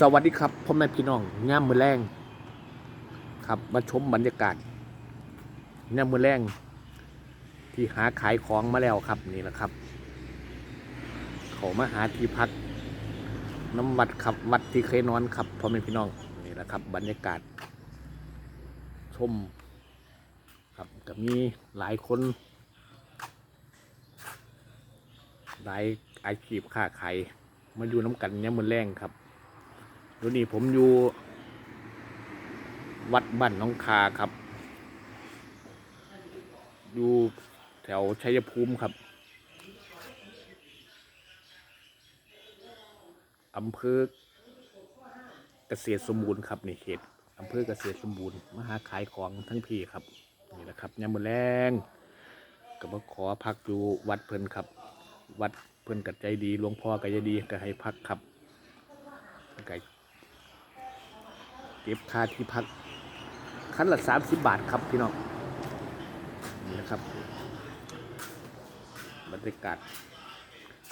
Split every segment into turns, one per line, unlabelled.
สวัสดีครับพ่อแม่พี่น้องงามมือแรงครับมาชมบรรยากาศงามมือแรงที่หาขายของมาแล้วครับนี่นะครับ เขามาหาที่พัก น้ำวัดครับวัดที่เคยนอนครับพ่อแม่พี่น้องนี่แหละครับ บรรยากาศ ชม ครับก็มีหลายคน หลายอาชีพค้าขายมาอยู่น้ำกันเนี่ยมมือแรงครับ ดี๋ยวนี้ผมอยู่ วัดบ้านน้องคาครับ อยู่แถวชัยภูมิครับอำเภอเกษตรสมบูรณ์ครับนี่เขตอำเภอเกษตรสมบูรณ์มหาขายของทั้งพี่ครับนี่แหละครับยามมือแรงก็มาขอพักอยู่วัดเพิ่นครับ วัดเพิ่นกัดใจดีหลวงพ่อก็ใจดีก็ให้พักครับแล้วก็ เก็บค่าที่พักคันละสามสิบบาทครับพี่น้องนี่นะครับบรรยากาศ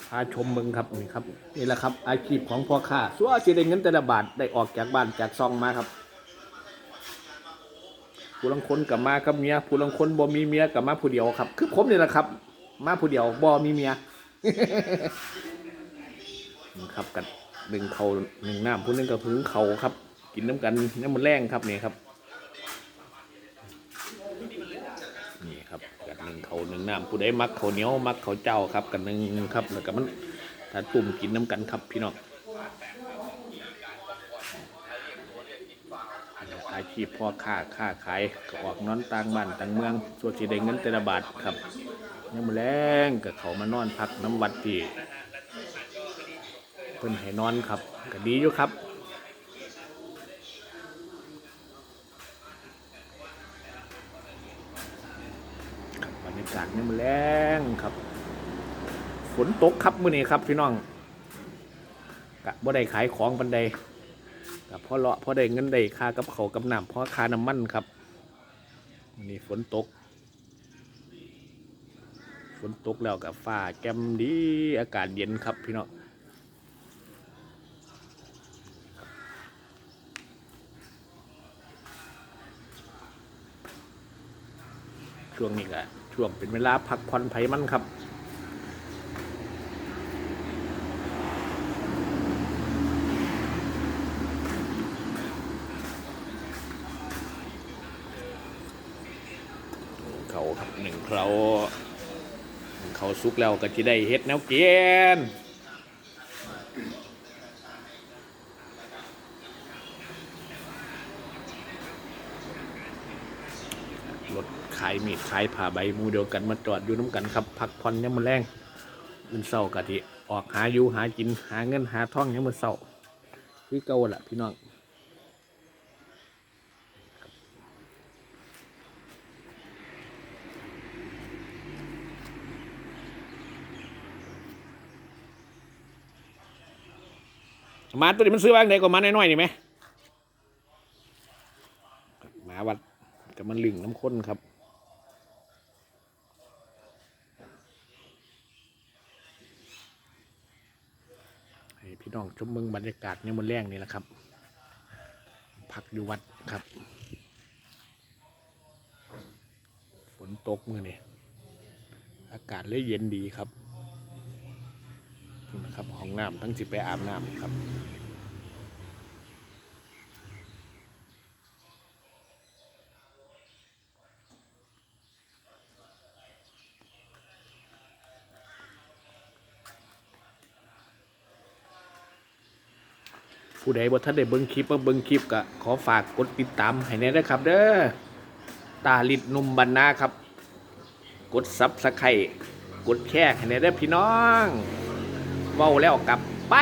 พาชมเมืองครับนี่ครับนี่แหละครับ อาชีพของพ่อค้าสัวสิได้เงินแต่ละบาทได้ออกจากบ้านจากซองมาครับผู้ลังคนกับมากับเมียผู้ลังคนบ่มีเมียกับมาผู้เดียวครับ คือผมนี่แหละครับ มาผู้เดียวบ่มีเมียนี่ครับกันหนึ่งเขาหนึ่งน้ำผู้นึงก็พึ่งเขาครับ กินน้ำกันน้ำมันแรงครับนี่ครับนี่ครับกันหนึ่งเขาหนึ่งน้ำผู้ใดมักเขาเหนียวมักเขาเจ้าครับกันหนึ่งครับแล้วก็มันถ้าตุ่มกินน้ำกันครับพี่น้องอาชีพพ่อค้าค้าขายก็ออกนอนต่างบ้านต่างเมืองส่วนสีแดงเงินแต่ละบาทครับยังมาแรงกับเขามานอนพักน้ำวัดที่เพิ่นให้นอนครับก็ดีอยู่ครับ บรรยากาศนี่มันแรงครับ ฝนตกครับมื้อนี้ครับพี่น้องกะบ่ได้ขายของปันใดกะพอเลาะพอได้เงินได้ค่ากับเขากับน้ำพอค่าน้ำมันครับมื้อนี้ฝนตก ฝนตกแล้วกับฟ้าแจ่มดีอากาศเย็นครับพี่น้องช่วงนี้ก็ ช่วงเป็นเวลาพักผ่อนไผมันครับเขาครับหนึ่งเขาเขาสุกแล้วก็จะได้เฮ็ดแนวเกียน ขายมีดขายผ้าใบมูเดียวกันมาจอดอยู่น้ำกันครับพักผ่อนยังมือแรงมันเศร้ากะทิออกหาอยู่หากินหาเงินหาท่องยังมือเศร้าคือเก่าละพี่น้องมาตัวนี้มันซื้อบ้างไหนกว่าหมาน้อยๆนี่ไหมมาวัดกับมันลึงน้ำข้นครับ พี่น้องชมเมืองบรรยากาศเนี่ยมันแรงนี่แหละครับ พักอยู่วัดครับ ฝนตกมือนี่อากาศเลยเย็นดีครับนี่นะครับห้องน้ำทั้งสิไปอาบน้ำครับ ผู้ใดบ่ท่านได้เบิ่งคลิปมาเบิ่งคลิปก็ขอฝากกดติดตามให้แน่ด้วยครับ เด้อตาลิดนุ่มบรรณาครับ กดซับสไครต์กดแชร์ให้แน่เด้อพี่น้องเว้าแล้วกลับไป